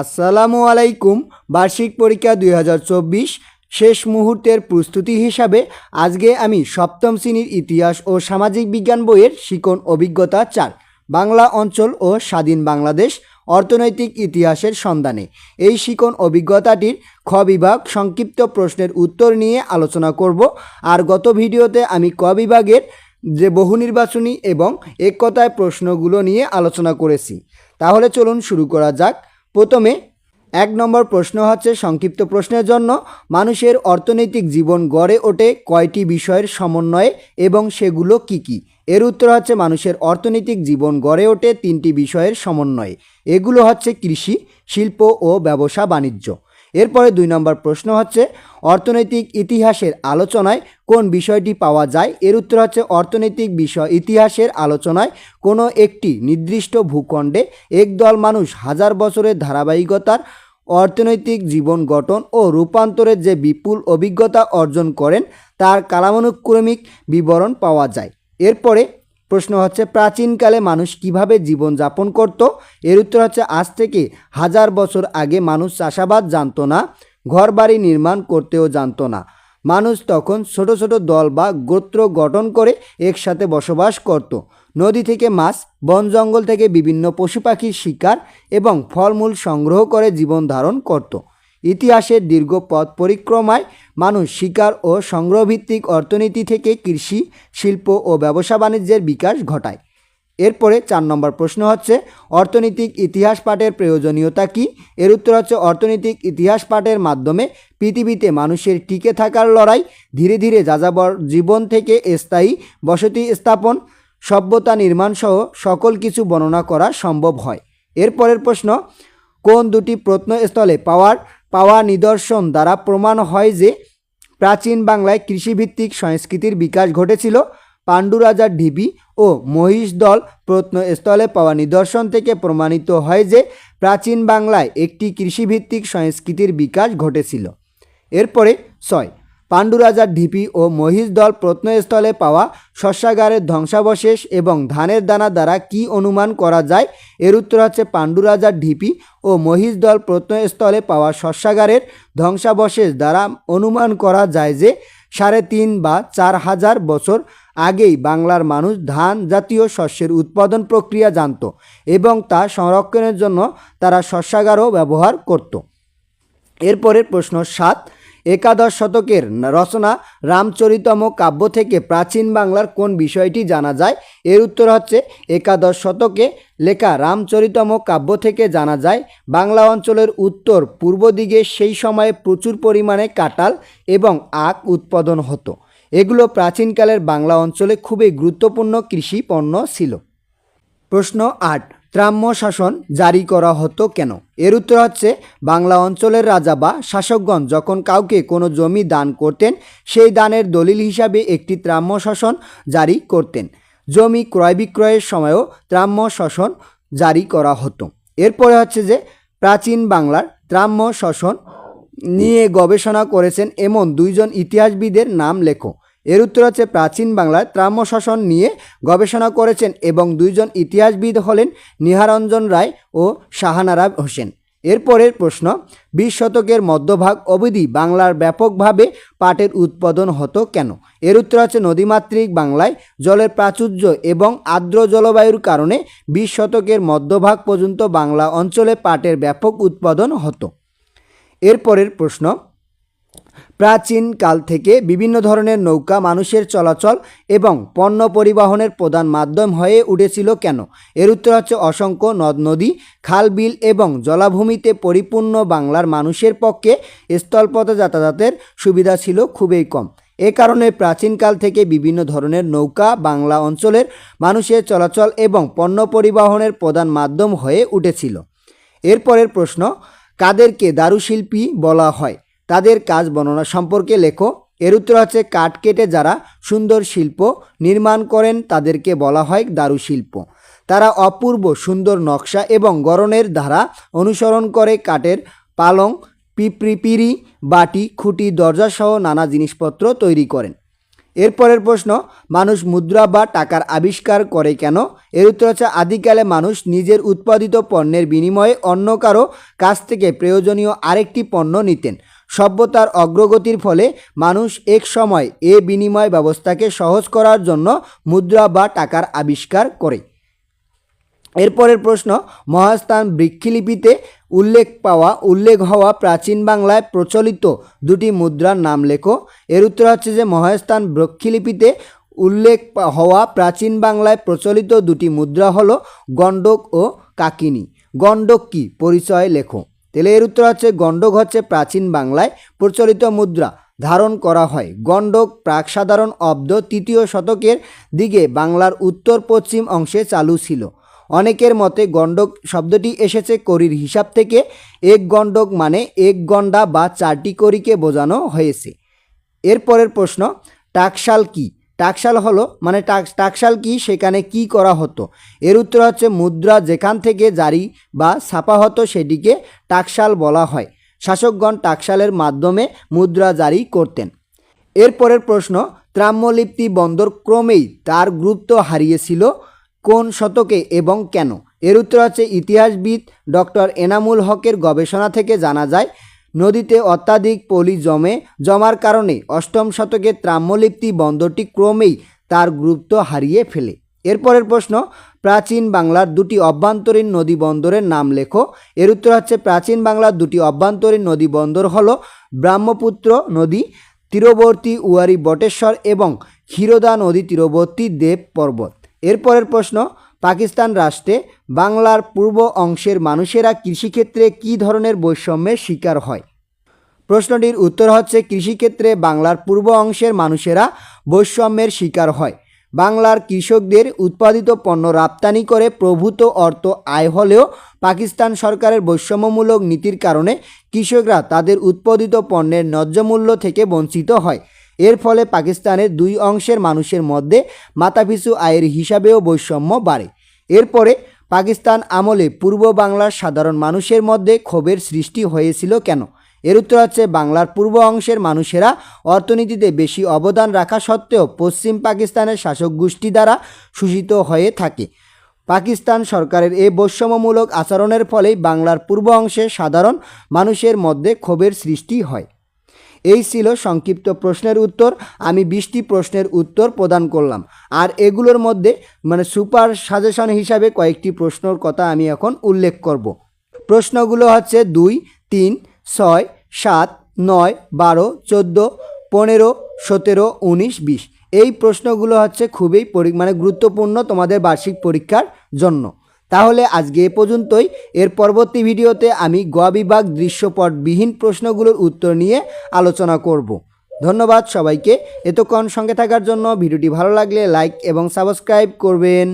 আসসালামু আলাইকুম। বার্ষিক পরীক্ষা দুই হাজার চব্বিশ শেষ মুহূর্তের প্রস্তুতি হিসাবে আজকে আমি সপ্তম শ্রেণির ইতিহাস ও সামাজিক বিজ্ঞান বইয়ের শিকন অভিজ্ঞতা চার, বাংলা অঞ্চল ও স্বাধীন বাংলাদেশ অর্থনৈতিক ইতিহাসের সন্ধানে। এই শিকন অভিজ্ঞতাটির খ বিভাগ সংক্ষিপ্ত প্রশ্নের উত্তর নিয়ে আলোচনা করব। আর গত ভিডিওতে আমি ক বিভাগের যে বহু নির্বাচনী এবং এক কথায় প্রশ্নগুলো নিয়ে আলোচনা করেছি। তাহলে চলুন শুরু করা যাক। প্রথমে এক নম্বর প্রশ্ন হচ্ছে সংক্ষিপ্ত প্রশ্নের জন্য, মানুষের অর্থনৈতিক জীবন গড়ে ওঠে কয়টি বিষয়ের সমন্বয়ে এবং সেগুলো কি কি? এর উত্তর হচ্ছে মানুষের অর্থনৈতিক জীবন গড়ে ওঠে তিনটি বিষয়ের সমন্বয়ে। এগুলো হচ্ছে কৃষি, শিল্প ও ব্যবসা বাণিজ্য। এরপরে দুই নম্বর প্রশ্ন হচ্ছে, অর্থনৈতিক ইতিহাসের আলোচনায় কোন বিষয়টি পাওয়া যায়? এর উত্তর হচ্ছে, অর্থনৈতিক বিষয় ইতিহাসের আলোচনায় কোনো একটি নির্দিষ্ট ভূখণ্ডে একদল মানুষ হাজার বছরের ধারাবাহিকতার অর্থনৈতিক জীবন গঠন ও রূপান্তরের যে বিপুল অভিজ্ঞতা অর্জন করেন, তার কালানুক্রমিক বিবরণ পাওয়া যায়। এরপরে প্রশ্ন হচ্ছে, প্রাচীনকালে মানুষ কীভাবে জীবনযাপন করত? এর উত্তর হচ্ছে, আজ থেকে হাজার বছর আগে মানুষ চাষাবাদ জানতো না, ঘরবাড়ি নির্মাণ করতেও জানতো না। মানুষ তখন ছোট ছোট দল বা গোত্র গঠন করে একসাথে বসবাস করত। নদী থেকে মাছ, বন জঙ্গল থেকে বিভিন্ন পশু পাখির শিকার এবং ফলমূল সংগ্রহ করে জীবন ধারণ করত। ইতিহাসের দীর্ঘ পথ পরিক্রমায় মানুষ শিকার ও সংগ্রহভিত্তিক অর্থনীতি থেকে কৃষি, শিল্প ও ব্যবসা বাণিজ্যের বিকাশ ঘটায়। এরপরে চার নম্বর প্রশ্ন হচ্ছে, অর্থনৈতিক ইতিহাস পাঠের প্রয়োজনীয়তা কী? এর উত্তর হচ্ছে, অর্থনৈতিক ইতিহাস পাঠের মাধ্যমে পৃথিবীতে মানুষের টিকে থাকার লড়াই, ধীরে ধীরে যাযাবর জীবন থেকে স্থায়ী বসতি স্থাপন, সভ্যতা নির্মাণ সহ সকল কিছু বর্ণনা করা সম্ভব হয়। এরপরের প্রশ্ন, কোন দুটি প্রত্নস্থলে পাওয়ার পাওয়া নিদর্শন দ্বারা প্রমাণ হয় যে প্রাচীন বাংলায় কৃষিভিত্তিক সংস্কৃতির বিকাশ ঘটেছিল। পাণ্ডুরাজার ঢিবি ও মহিষদল প্রত্নস্থলে পাওয়া নিদর্শন থেকে প্রমাণিত হয় যে প্রাচীন বাংলায় একটি কৃষিভিত্তিক সংস্কৃতির বিকাশ ঘটেছিল। এরপরে ছয় পাণ্ডু রাজার ঢিপি ও মহিষদল প্রত্নস্থলে পাওয়া শস্যাগারের ধ্বংসাবশেষ এবং ধানের দানা দ্বারা কি অনুমান করা যায়? এর উত্তর হচ্ছে পাণ্ডুরাজার ঢিপি ও মহিষদল প্রত্নস্থলে পাওয়া শস্যাগারের ধ্বংসাবশেষ দ্বারা অনুমান করা যায় যে সাড়ে তিন বা চার হাজার বছর আগেই বাংলার মানুষ ধান জাতীয় শস্যের উৎপাদন প্রক্রিয়া জানত এবং তা সংরক্ষণের জন্য তারা শস্যাগারও ব্যবহার করত। এরপরের প্রশ্ন সাত। একাদশ শতকের রচনা রামচরিতম কাব্য থেকে প্রাচীন বাংলার কোন বিষয়টি জানা যায়? এর উত্তর হচ্ছে, একাদশ শতকে লেখা রামচরিতম কাব্য থেকে জানা যায়, বাংলা অঞ্চলের উত্তর পূর্ব দিকে সেই সময়ে প্রচুর পরিমাণে কাঁঠাল এবং আখ উৎপাদন হতো। এগুলো প্রাচীনকালের বাংলা অঞ্চলে খুবই গুরুত্বপূর্ণ কৃষি পণ্য ছিল। প্রশ্ন আট ত্রাম্য শাসন জারি করা হতো কেন? এর উত্তর হচ্ছে, বাংলা অঞ্চলের রাজা বা শাসকগণ যখন কাউকে কোনো জমি দান করতেন, সেই দানের দলিল হিসাবে একটি ত্রাম্য শাসন জারি করতেন। জমি ক্রয় বিক্রয়ের সময়ও ত্রাম্য শাসন জারি করা হতো। এরপরে হচ্ছে যে, প্রাচীন বাংলার ত্রাম্য শাসন নিয়ে গবেষণা করেছেন এমন দুইজন ইতিহাসবিদের নাম লেখো। এর উত্তর হচ্ছে প্রাচীন বাংলায়। ত্রাম্য শাসন নিয়ে গবেষণা করেছেন এবং দুইজন ইতিহাসবিদ হলেন নিহারঞ্জন রায় ও শাহানারা হোসেন। এরপরের প্রশ্ন, বিশ শতকের মধ্যভাগ অবধি বাংলার ব্যাপকভাবে পাটের উৎপাদন হতো কেন? এর উত্তর হচ্ছে নদীমাতৃক বাংলায়, জলের প্রাচুর্য এবং আর্দ্র জলবায়ুর কারণে বিশ শতকের মধ্যভাগ পর্যন্ত বাংলা অঞ্চলে পাটের ব্যাপক উৎপাদন হতো। এরপরের প্রশ্ন প্রাচীন কাল থেকে বিভিন্ন ধরনের নৌকা মানুষের চলাচল এবং পণ্য পরিবহনের প্রধান মাধ্যম হয়ে উঠেছিল কেন? এর উত্তর হচ্ছে অসংখ্য নদ, নদী, খাল, বিল এবং জলাভূমিতে পরিপূর্ণ বাংলার মানুষের পক্ষে স্থলপথে যাতায়াতের সুবিধা ছিল খুবই কম। এ কারণে প্রাচীনকাল থেকে বিভিন্ন ধরনের নৌকা বাংলা অঞ্চলের মানুষের চলাচল এবং পণ্য পরিবহনের প্রধান মাধ্যম হয়ে উঠেছিল। এরপরের প্রশ্ন, কাদেরকে দারুশিল্পী বলা হয়? তাদের কাজ বর্ণনা সম্পর্কে লেখো। এর উত্তর হচ্ছে, কাঠ কেটে যারা সুন্দর শিল্প নির্মাণ করেন, তাদেরকে বলা হয় দারুশিল্প। তারা অপূর্ব সুন্দর নকশা এবং গড়নের ধারা অনুসরণ করে কাঠের পালং, পিপড়ি, পিড়ি, বাটি, খুঁটি, দরজাসহ নানা জিনিসপত্র তৈরি করেন। এরপরের প্রশ্ন, মানুষ মুদ্রা বা টাকার আবিষ্কার করে কেন? এর উত্তর হচ্ছে, আদিকালে মানুষ নিজের উৎপাদিত পণ্যের বিনিময়ে অন্য কারও কাছ থেকে প্রয়োজনীয় আরেকটি পণ্য নিতেন। সভ্যতার অগ্রগতির ফলে মানুষ এক সময় এ বিনিময় ব্যবস্থাকে সহজ করার জন্য মুদ্রা বা টাকার আবিষ্কার করে। এরপরের প্রশ্ন, মহাস্থান বৃক্ষিলিপিতে উল্লেখ পাওয়া, উল্লেখ হওয়া প্রাচীন বাংলায় প্রচলিত দুটি মুদ্রার নাম লেখো। এর উত্তর হচ্ছে যে, মহাস্থান বৃক্ষিলিপিতে উল্লেখ হওয়া প্রাচীন বাংলায় প্রচলিত দুটি মুদ্রা হলো গণ্ডক ও কাকিনী। গণ্ডক কি? পরিচয় লেখো। তাহলে এর উত্তর হচ্ছে গণ্ডক হচ্ছে প্রাচীন বাংলায় প্রচলিত মুদ্রা ধারণ করা হয়। গণ্ডক প্রাক সাধারণ অব্দ তৃতীয় শতকের দিকে বাংলার উত্তর পশ্চিম অংশে চালু ছিল। অনেকের মতে গণ্ডক শব্দটি এসেছে করির হিসাব থেকে। এক গণ্ডক মানে এক গণ্ডা বা চারটি করিকে বোঝানো হয়েছে। এরপরের প্রশ্ন, টাকশাল কি? টাকশাল হলো মানে টাক- টাকশাল কি? সেখানে কি করা হতো? এর উত্তর হচ্ছে মুদ্রা, যেখান থেকে জারি বা ছাপা হতো সেটিকে টাকশাল বলা হয়। শাসকগণ টাকশালের মাধ্যমে মুদ্রা জারি করতেন। এরপরের প্রশ্ন ত্রাম্যলিপ্তি বন্দর ক্রমেই তার গুরুত্ব হারিয়েছিল কোন শতকে এবং কেন? এর উত্তর হচ্ছে ইতিহাসবিদ ডক্টর এনামুল হকের গবেষণা থেকে জানা যায় নদীতে অত্যাধিক পলি জমে, জমার কারণে অষ্টম শতকে ত্রাম্যলিপ্তি বন্দরটি ক্রমেই তার গুরুত্ব হারিয়ে ফেলে। এরপরের প্রশ্ন, প্রাচীন বাংলার দুটি অভ্যন্তরীণ নদী বন্দরের নাম লেখো। এর উত্তর হচ্ছে, প্রাচীন বাংলার দুটি অভ্যন্তরীণ নদী বন্দর হলো ব্রহ্মপুত্র নদী, তীরবর্তী উয়ারি বটেশ্বর এবং ক্ষীরোদা নদী তীরবর্তী দেব পর্বত। এরপরের প্রশ্ন পাকিস্তান রাষ্ট্রে বাংলার পূর্ব অংশের মানুষেরা কৃষিক্ষেত্রে কী ধরনের বৈষম্যের শিকার হয়? প্রশ্নটির উত্তর হচ্ছে, কৃষিক্ষেত্রে বাংলার পূর্ব অংশের মানুষেরা বৈষম্যের শিকার হয়। বাংলার কৃষকদের উৎপাদিত পণ্য রপ্তানি করে প্রভূত অর্থ আয় হলেও পাকিস্তান সরকারের বৈষম্যমূলক নীতির কারণে কৃষকরা তাদের উৎপাদিত পণ্যের ন্যায্য মূল্য থেকে বঞ্চিত হয়। এর ফলে পাকিস্তানের দুই অংশের মানুষের মধ্যে মাথাপিছু আয়ের হিসাবেও বৈষম্য বাড়ে। এরপরে পাকিস্তান আমলে পূর্ব বাংলার সাধারণ মানুষের মধ্যে ক্ষোভের সৃষ্টি হয়েছিল কেন? এর উত্তর হচ্ছে, বাংলার পূর্ব অংশের মানুষেরা অর্থনীতিতে বেশি অবদান রাখা সত্ত্বেও পশ্চিম পাকিস্তানের শাসক গোষ্ঠী দ্বারা শোষিত হয়ে থাকে। পাকিস্তান সরকারের এই বৈষম্যমূলক আচরণের ফলেই বাংলার পূর্ব অংশে সাধারণ মানুষের মধ্যে ক্ষোভের সৃষ্টি হয়। এই ছিল সংক্ষিপ্ত প্রশ্নের উত্তর। আমি বিশটি প্রশ্নের উত্তর প্রদান করলাম। আর এগুলোর মধ্যে মানে সুপার সাজেশন হিসাবে কয়েকটি প্রশ্নর কথা আমি এখন উল্লেখ করব। প্রশ্নগুলো হচ্ছে দুই, তিন, ছয়, সাত, নয়, বারো, চোদ্দ, পনেরো, সতেরো, উনিশ, বিশ। এই প্রশ্নগুলো হচ্ছে খুবই মানে গুরুত্বপূর্ণ তোমাদের বার্ষিক পরীক্ষার জন্য। তাহলে আজকে এ পর্যন্তই। এর পরবর্তী ভিডিওতে আমি গোয়া বিভাগ দৃশ্যপটবিহীন প্রশ্নগুলোর উত্তর নিয়ে আলোচনা করব। ধন্যবাদ সবাইকে। এতক্ষণ সঙ্গে থাকার জন্য ভিডিওটি ভালো লাগলে লাইক এবং সাবস্ক্রাইব করবেন।